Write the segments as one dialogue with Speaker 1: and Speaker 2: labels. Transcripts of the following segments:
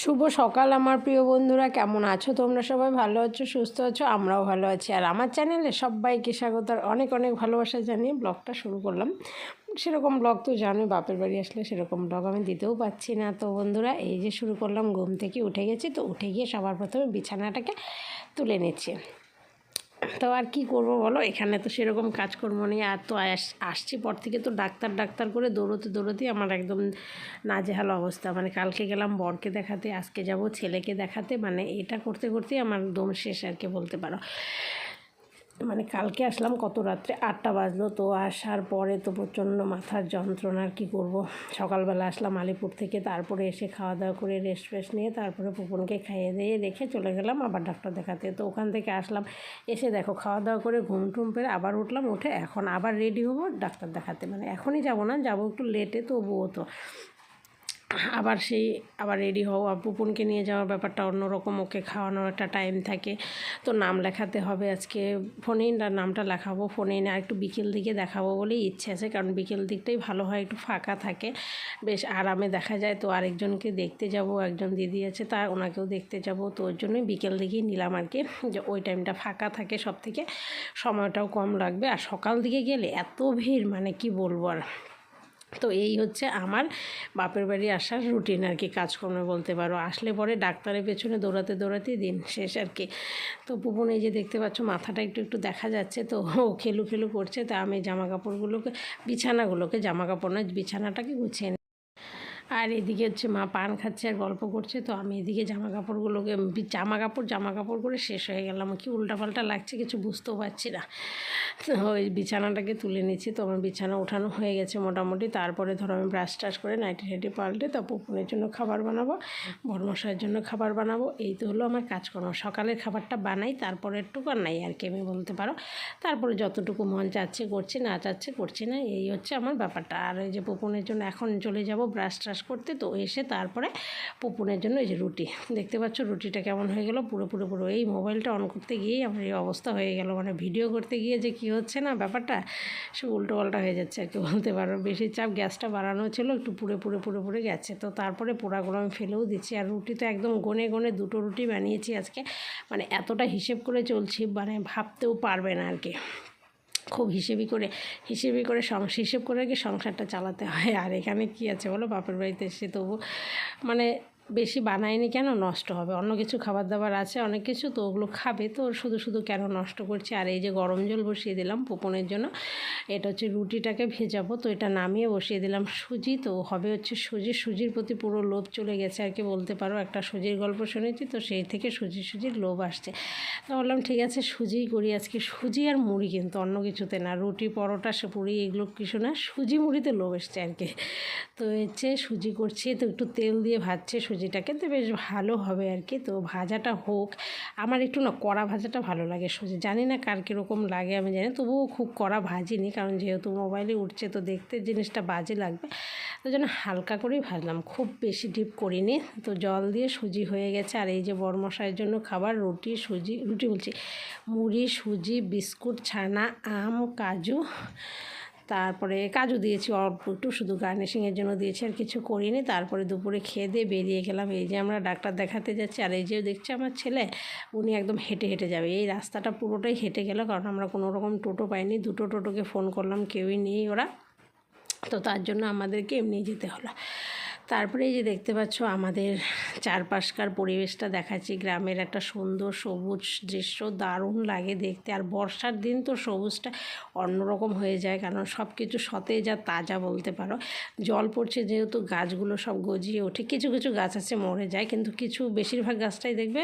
Speaker 1: শুভ সকাল আমার প্রিয় বন্ধুরা, কেমন আছো? তোমরা সবাই ভালো আছো, সুস্থ আছো? আমরাও ভালো আছি। আর আমার চ্যানেলে সবাইকে স্বাগত অনেক অনেক ভালোবাসা জানিয়ে ব্লগটা শুরু করলাম। সেরকম ব্লগ তো জানোই, বাপের বাড়ি আসলে সেরকম ব্লগ আমি দিতেও পাচ্ছি না। তো বন্ধুরা, এই যে শুরু করলাম, ঘুম থেকে উঠে গেছি, তো উঠে গিয়ে সবার প্রথমে বিছানাটাকে তুলে নিচ্ছি। তো আর কি করব বলো? এখানে তো সেরকম কাজকর্ম নেই। আর তো আসছি পর থেকে তো ডাক্তার ডাক্তার করে দৌড়তে, দৌড়তেই আমার একদম নাজেহাল অবস্থা। মানে কালকে গেলাম বরকে দেখাতে, আজকে যাব ছেলেকে দেখাতে। মানে এটা করতে, করতেই আমার দম শেষ আর কি বলতে পারো। মানে কালকে আসলাম কত রাত্রে? আটটা বাজলো। তো আসার পরে তো প্রচণ্ড মাথার যন্ত্রণা, আর কী করব? সকালবেলা আসলাম আলিপুর থেকে, তারপরে এসে খাওয়া দাওয়া করে রেস্ট ফেস্ট নিয়ে তারপরে পুপনকে খাইয়ে দিয়ে রেখে চলে গেলাম আবার ডাক্তার দেখাতে। তো ওখান থেকে আসলাম, এসে দেখো খাওয়া দাওয়া করে ঘুম টুম পেরে আবার উঠলাম, উঠে এখন আবার রেডি হব ডাক্তার দেখাতে। মানে এখনই যাব না, যাব একটু লেটে তবুও তো। আবার সেই, আবার রেডি হও। পুপনকে নিয়ে যাওয়ার ব্যাপারটা অন্যরকম, ওকে খাওয়ানোর একটা টাইম থাকে। তো নাম লেখাতে হবে আজকে। ফোনেই নামটা লেখাবো ফোনেই না, একটু বিকেল দিকে দেখাবো বলেই ইচ্ছে আছে, কারণ বিকেল দিকটাই ভালো হয়, একটু ফাঁকা থাকে। বেশ আরামে দেখা যায়। তো আরেকজনকে দেখতে যাব, একজন দিদি আছে তার, ওনাকেও দেখতে যাব। তো ওর জন্যই বিকেল দিকেই নিলাম আর কি যে ওই টাইমটা ফাঁকা থাকে সব থেকে সময়টাও কম লাগবে। আর সকাল দিকে গেলে এত ভিড় মানে কি বলব আর। তো এই হচ্ছে আমার বাপের বাড়ি আসার রুটিন আর কি, কাজকর্ম বলতে পারো আসলে পরে ডাক্তারের পেছনে দৌড়াতে দৌড়াতেই দিন শেষ আর কি তো পুপন এই যে দেখতে পাচ্ছ, মাথাটা একটু একটু দেখা যাচ্ছে, তো ও খেলু খেলু করছে, তা আমি জামা কাপড়গুলোকে বিছানাগুলোকে জামা কাপড় নয়, বিছানাটাকে গুছিয়ে। আর এদিকে হচ্ছে মা পান খাচ্ছে আর গল্প করছে। তো আমি এদিকে জামা কাপড়গুলোকে জামা কাপড় জামা কাপড় করে শেষ হয়ে গেলাম। কি উল্টাপাল্টা লাগছে কিছু বুঝতেও পারছি না। তো ওই বিছানাটাকে তুলে নিচ্ছি। তো আমার বিছানা ওঠানো হয়ে গেছে মোটামুটি। তারপরে ধরো আমি ব্রাশ টাশ করে নাইটি টাইটি পাল্টে তা পুপুনের জন্য খাবার বানাবো বড়মশাইয়ের জন্য খাবার বানাবো। এই তো হলো আমার কাজকর্ম। সকালের খাবারটা বানাই, তারপরে একটু নাই আর কি, আমি বলতে পারো। তারপরে যতটুকু মন চাচ্ছে করছি, না চাচ্ছে করছি না, এই হচ্ছে আমার ব্যাপারটা। আর ওই যে পুপুনের জন্য এখন চলে যাব ব্রাশ ট্রাশ করতে। তো এসে তারপরে পুপুনের জন্য এই যে রুটি, দেখতে পাচ্ছ রুটিটা কেমন হয়ে গেল? পুরো পুরো পুরো এই মোবাইলটা অন করতে গিয়েই আমার এই অবস্থা হয়ে গেল। মানে ভিডিও করতে গিয়ে যে কী হচ্ছে না ব্যাপারটা, সে উল্টো পাল্টা হয়ে যাচ্ছে আর কি বলতে পারো। বেশি চাপ গ্যাসটা বাড়ানো ছিল, একটু পুড়ে পুড়ে পুড়ে পুড়ে গেছে। তো তারপরে পোড়াগুলো আমি ফেলেও দিচ্ছি। আর রুটি তো একদম গনে গনে দুটো রুটি বানিয়েছি আজকে। মানে এতটা হিসেব করে চলছি মানে ভাবতেও পারবে না আর কি। খুব হিসেবি করে হিসেবি করে সংস হিসেব করে কি সংসারটা চালাতে হয়। আর এখানে কি আছে বলো? বাপের বাড়িতে এসে তবু মানে বেশি বানায়নি কেন? নষ্ট হবে। অন্য কিছু খাবার দাবার আছে, অনেক কিছু, তো ওগুলো খাবে। তো শুধু শুধু কেন নষ্ট করছে? আর এই যে গরম জল বসিয়ে দিলাম পোপনের জন্য, এটা হচ্ছে রুটিটাকে ভেজাবো। তো এটা নামিয়ে বসিয়ে দিলাম সুজি। তো হবে হচ্ছে সুজি। সুজির প্রতি পুরো লোভ চলে গেছে আর কি বলতে পারো। একটা সুজির গল্প শুনেছি, তো সেই থেকে সুজি, সুজির লোভ আসছে। তো বললাম, ঠিক আছে, সুজিই করি আজকে। সুজি আর মুড়ি কিন্তু অন্য কিছুতে না। রুটি, পরোটা সে পুরি, এগুলো কিছু না। সুজি, মুড়িতে লোভ এসছে আর কি। তো হচ্ছে সুজি করছি। তো একটু তেল দিয়ে ভাজছে। সুজিটাকে তো বেশ ভালো হবে আর কি তো ভাজাটা হোক, আমার একটু না কড়া ভাজাটা ভালো লাগে সুজি জানি না কার কীরকম লাগে, আমি জানি তবুও খুব কড়া ভাজিনি কারণ যেহেতু মোবাইলে উঠছে তো দেখতে জিনিসটা বাজে লাগবে। তো জন্য হালকা করেই ভাজলাম, খুব বেশি ডিপ করিনি। তো জল দিয়ে সুজি হয়ে গেছে আর এই যে বরমশাইয়ের জন্য খাবার, রুটি, সুজি, রুটি বলছি, মুড়ি, সুজি, বিস্কুট, ছানা, আম, কাজু তারপরে কাজু দিয়েছি অল্প একটু, শুধু গার্নিশিংয়ের জন্য দিয়েছি আর কিছু করিনি। তারপরে দুপুরে খেয়ে দিয়ে বেরিয়ে গেলাম। এই যে আমরা ডাক্তার দেখাতে যাচ্ছি আর এই যে দেখছি আমার ছেলে, উনি একদম হেঁটে হেঁটে যাবে। এই রাস্তাটা পুরোটাই হেঁটে গেল কারণ আমরা কোনো রকম টোটো পাইনি। দুটো টোটোকে ফোন করলাম, কেউই নেই ওরা। তো তার জন্য আমাদেরকে এমনি যেতে হলো। তারপরে এই যে দেখতে পাচ্ছ আমাদের চারপাশকার পরিবেশটা দেখাচ্ছি। গ্রামের একটা সুন্দর সবুজ দৃশ্য, দারুণ লাগে দেখতে। আর বর্ষার দিন তো সবুজটা অন্যরকম হয়ে যায়, কারণ সব কিছু সতেজ আর তাজা বলতে পারো। জল পড়ছে যেহেতু, গাছগুলো সব গজিয়ে ওঠে। কিছু কিছু গাছ আছে মরে যায়, কিন্তু কিছু বেশিরভাগ গাছটাই দেখবে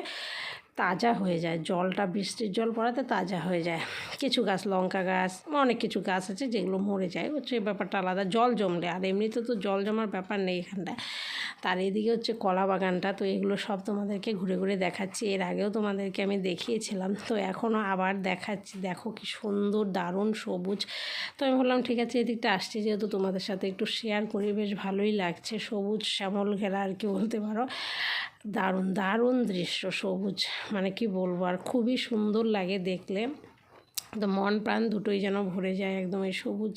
Speaker 1: তাজা হয়ে যায়। জলটা, বৃষ্টির জল পড়াতে তাজা হয়ে যায়। কিছু গাছ, লঙ্কা গাছ, অনেক কিছু গাছ আছে যেগুলো মরে যায়। হচ্ছে ব্যাপারটা আলাদা। জল জমলে, আর এমনিতে তো জল জমার ব্যাপার নেই এখানটায় তার এদিকে হচ্ছে কলা বাগানটা, তো এগুলো সব তোমাদেরকে ঘুরে ঘুরে দেখাচ্ছি। এর আগেও তোমাদেরকে আমি দেখিয়েছিলাম। তো এখনও আবার দেখাচ্ছি। দেখো কি সুন্দর, দারুণ সবুজ। তো আমি বললাম ঠিক আছে, এদিকটা আসছি। যেহেতু তোমাদের সাথে একটু শেয়ার করি, বেশ ভালোই লাগছে। সবুজ, শ্যামল ঘেরা আর কি বলতে পারো। দারুণ দারুণ দৃশ্য সবুজ মানে কি বলব, আর খুবই সুন্দর লাগে দেখলে। তো মন প্রাণ দুটোই যেন ভরে যায় একদম এই সবুজ।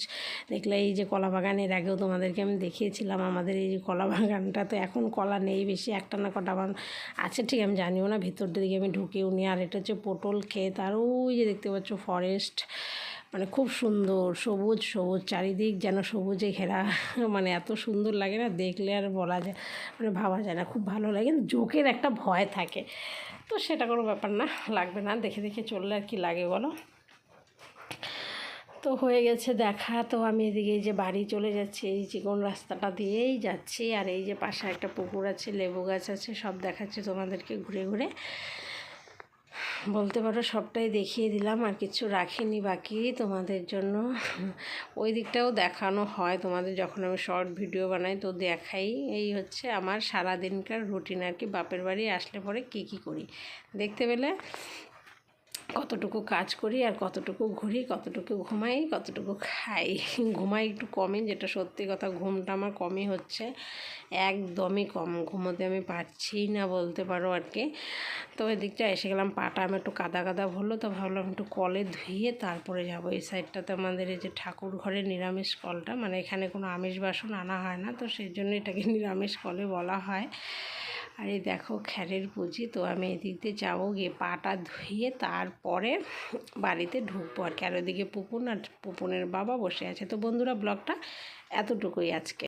Speaker 1: দেখলে এই যে কলা বাগানের আগেও তোমাদেরকে আমি দেখিয়েছিলাম, আমাদের এই যে কলা বাগানটা তো এখন কলা নেই বেশি, একটা না কটা বাগান আছে, ঠিক আমি জানিও না, ভিতর দিকে আমি ঢুকেও নি। আর এটা হচ্ছে পটল ক্ষেত, আর ওই যে দেখতে পাচ্ছ ফরেস্ট মানে খুব সুন্দর, সবুজ সবুজ, চারিদিক যেন সবুজে ঘেরা। মানে এত সুন্দর লাগে না, দেখলে আর বলা যায় মানে ভাবা যায় না, খুব ভালো লাগে। কিন্তু জোকের একটা ভয় থাকে। তো সেটা কোনো ব্যাপার না, লাগবে না, দেখে দেখে চললে আর কি লাগে বলো? তো হয়ে গেছে দেখা, তো আমি এদিকে যে বাড়ি চলে যাচ্ছি, এই চিকন রাস্তাটা দিয়েই যাচ্ছি, আর এই যে পাশে একটা পুকুর আছে, লেবু গাছ আছে, সব দেখাচ্ছে তোমাদেরকে ঘুরে ঘুরে। বলতে পারো সবটাই দেখিয়ে দিলাম, আর কিছু রাখিনি বাকি তোমাদের জন্য। ওই দিকটাও দেখানো হয় তোমাদের যখন আমি শর্ট ভিডিও বানাই তো দেখাই। এই হচ্ছে আমার সারাদিনকার রুটিন আর কি, বাপের বাড়ি আসলে পরে কী কী করি। দেখতে পেলে? কতটুকু কাজ করি আর কতটুকু ঘুরি, কতটুকু ঘুমাই, কতটুকু খাই। ঘুমাই একটু কমই, যেটা সত্যি কথা ঘুমটা আমার কমই হচ্ছে। একদমই কম, ঘুমোতে আমি পারছি না বলতে পারো আর কি। তো ওই দিকটা এসে গেলাম, পাটা আমি একটু কাদা কাদা ভরলো তো ভাবলাম একটু কলে ধুয়ে তারপরে যাব। এই সাইডটাতে আমাদের এই যে ঠাকুর ঘরের নিরামিষ কলটা মানে এখানে কোনো আমিষ বাসন আনা হয় না, তো সেই জন্য এটাকে নিরামিষ কলে বলা হয়। আর এই দেখো খ্যারের পুঁজি তো আমি এদিক দিয়ে যাব গিয়ে পাটা ধুয়ে তারপরে বাড়িতে ঢুকবো আর কি। আর ওদিকে পুপুন আর পুপুনের বাবা বসে আছে। তো বন্ধুরা, ব্লগটা এতটুকুই আজকে।